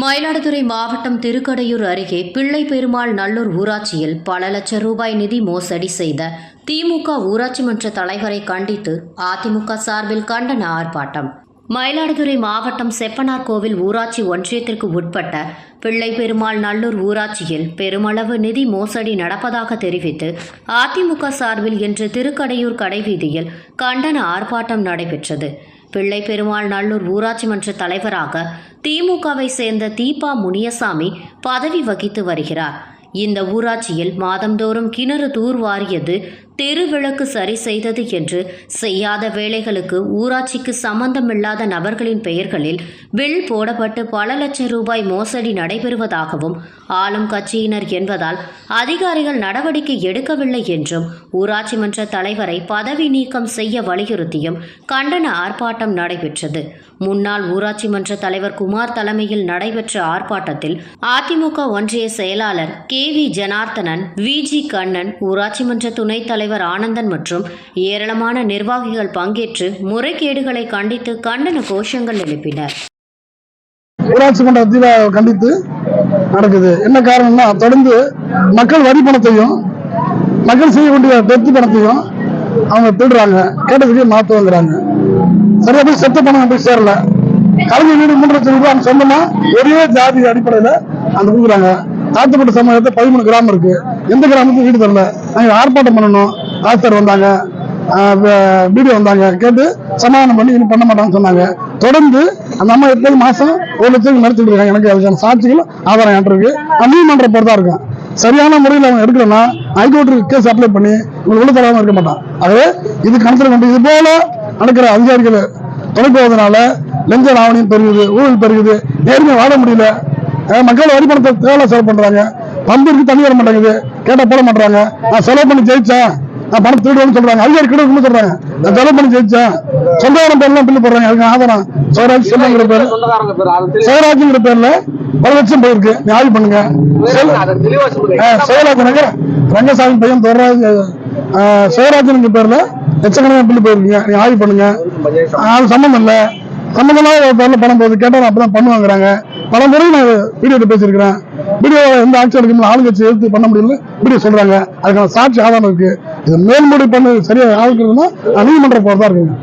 மயிலாடுதுறை மாவட்டம் திருக்கடையூர் அருகே பிள்ளை பெருமாள் நல்லூர் ஊராட்சியில் பல லட்சம் ரூபாய் நிதி மோசடி செய்த திமுக ஊராட்சி மன்ற தலைவரை கண்டித்து அதிமுக சார்பில் கண்டன ஆர்ப்பாட்டம். மயிலாடுதுறை மாவட்டம் செப்பனார் கோவில் ஊராட்சி ஒன்றியத்திற்கு உட்பட்ட பிள்ளை பெருமாள் நல்லூர் ஊராட்சியில் பெருமளவு நிதி மோசடி நடப்பதாக தெரிவித்து அதிமுக சார்பில் இன்று திருக்கடையூர் கடைவீதியில் கண்டன ஆர்ப்பாட்டம் நடைபெற்றது. பிள்ளை பெருமாள் நல்லூர் ஊராட்சி மன்ற தலைவராக திமுகவை சேர்ந்த தீபா முனியசாமி பதவி வகித்து வருகிறார். இந்த ஊராட்சியில் மாதந்தோறும் கிணறு தூர்வாரியது தெருவிளக்கு சரி செய்தது என்று செய்யாத வேலைகளுக்கு ஊராட்சிக்கு சம்பந்தமில்லாத நபர்களின் பெயர்களில் பில் போடப்பட்டு பல லட்சம் ரூபாய் மோசடி நடைபெறுவதாகவும் ஆளும் கட்சியினர் என்பதால் அதிகாரிகள் நடவடிக்கை எடுக்கவில்லை என்றும் ஊராட்சி மன்ற தலைவரை பதவி நீக்கம் செய்ய வலியுறுத்தியும் கண்டன ஆர்ப்பாட்டம் நடைபெற்றது. முன்னாள் ஊராட்சி மன்ற தலைவர் குமார் தலைமையில் நடைபெற்ற ஆர்ப்பாட்டத்தில் அதிமுக ஒன்றிய செயலாளர் K V Janarthanan V G Kannan ஊராட்சி மன்ற துணைத் தலைவர் ஆனந்தன் மற்றும் ஏராளமான நிர்வாகிகள் பங்கேற்று முறைகேடுகளை கண்டித்து கண்டன கோஷங்கள் எழுப்பினர். ஊராட்சி மன்றத்தில் கண்டித்து நடக்குது. என்ன காரணம்னா தொடர்ந்து மக்கள் வரி பணத்தையும் மக்கள் செய்ய வேண்டிய டெத்து பணத்தையும் அவங்க திருடுறாங்க. கேட்டதுக்கு மாத்து வாங்குறாங்க. சரியா போய் செத்த பணம் போய் சேரல. கலைஞர் வீடு மூன்று லட்சம் ரூபாய் அவங்க சொந்தமா ஒரே ஜாதி அடிப்படையில அந்த கொடுக்குறாங்க. தாழ்த்தப்பட்ட சமூகத்தை பதிமூணு கிராமம் இருக்கு. எந்த கிராமத்துக்கும் வீடு தரல நாங்கள் ஆர்ப்பாட்டம் பண்ணணும். ஆஸ்தர் வந்தாங்க. வீடியோ வந்தாங்க. கேட்டு சமாதானம் பண்ணி இன்னும் பண்ண மாட்டாங்கன்னு சொன்னாங்க. தொடர்ந்து அந்த அம்மா எப்போது மாதம் ஒரு லட்சம் நடத்திட்டு இருக்காங்க. எனக்கு அதுக்கான சாட்சிகள் ஆதாரம் என்கிட்ட இருக்கு. நான் நீதிமன்ற பொறுத்தா இருக்கேன். சரியான முறையில் அவங்க எடுக்கலன்னா ஹைகோர்ட்டுக்கு கேஸ் அப்ளை பண்ணி உங்களுக்கு உள்ள தராமல் இருக்க மாட்டான். ஆகவே இது கணக்கில் கொண்டு இது போல நடக்கிற அதிகாரிகள் தொலைப்போவதனால லஞ்ச ஆவணியம் பெருகுது ஊழல் பெருகுது. நேர்மையாக வாழ முடியல. அஹ் மக்கள் வரி பணத்தை தேவை செலவு பண்ணுறாங்க பம்பிற்கு தண்ணி வர மாட்டேங்குது. கேட்டா போட மாட்டாங்க நான் செலவு பண்ணி ஜெயிச்சேன். நான் பணம் திருடுவேன்னு சொல்றாங்க. அதிகாரி கிட்ட சொல்றாங்க. நான் செலவு பண்ணி ஜெயிச்சேன். சொந்தக்காரன் பேர்லாம் பில்லு போடுறாங்க. அதுக்கு ஆதாரம் சிவராஜ் செல்வங்கிற பேர். சிவராஜ்ங்கிற பேர்ல பல லட்சம் போயிருக்கு. நீ ஆய்வு பண்ணுங்க. நகர் ரங்கசாமி பையன் தொடராஜ் சிவராஜனுங்க பேர்ல லட்சக்கணக்கான பில்லு போயிருக்கீங்க. நீ ஆய்வு பண்ணுங்க. அது சம்மந்தம் இல்ல. சம்மந்தமாக பணம் போகுது கேட்டா அப்பதான் பண்ணுவாங்கிறாங்க. பல முறை நான் வீடியோ பேசியிருக்கிறேன். வீடியோ எந்த ஆட்சி எடுக்கணும் ஆளுங்கட்சி எடுத்து பண்ண முடியல வீடியோ சொல்றாங்க. அதுக்கான சாட்சி ஆதாரம் இருக்கு. இது மேல்முறை பண்ண சரியா ஆளுக்கிறதுனா நீதிமன்றம் போறதா இருக்குங்க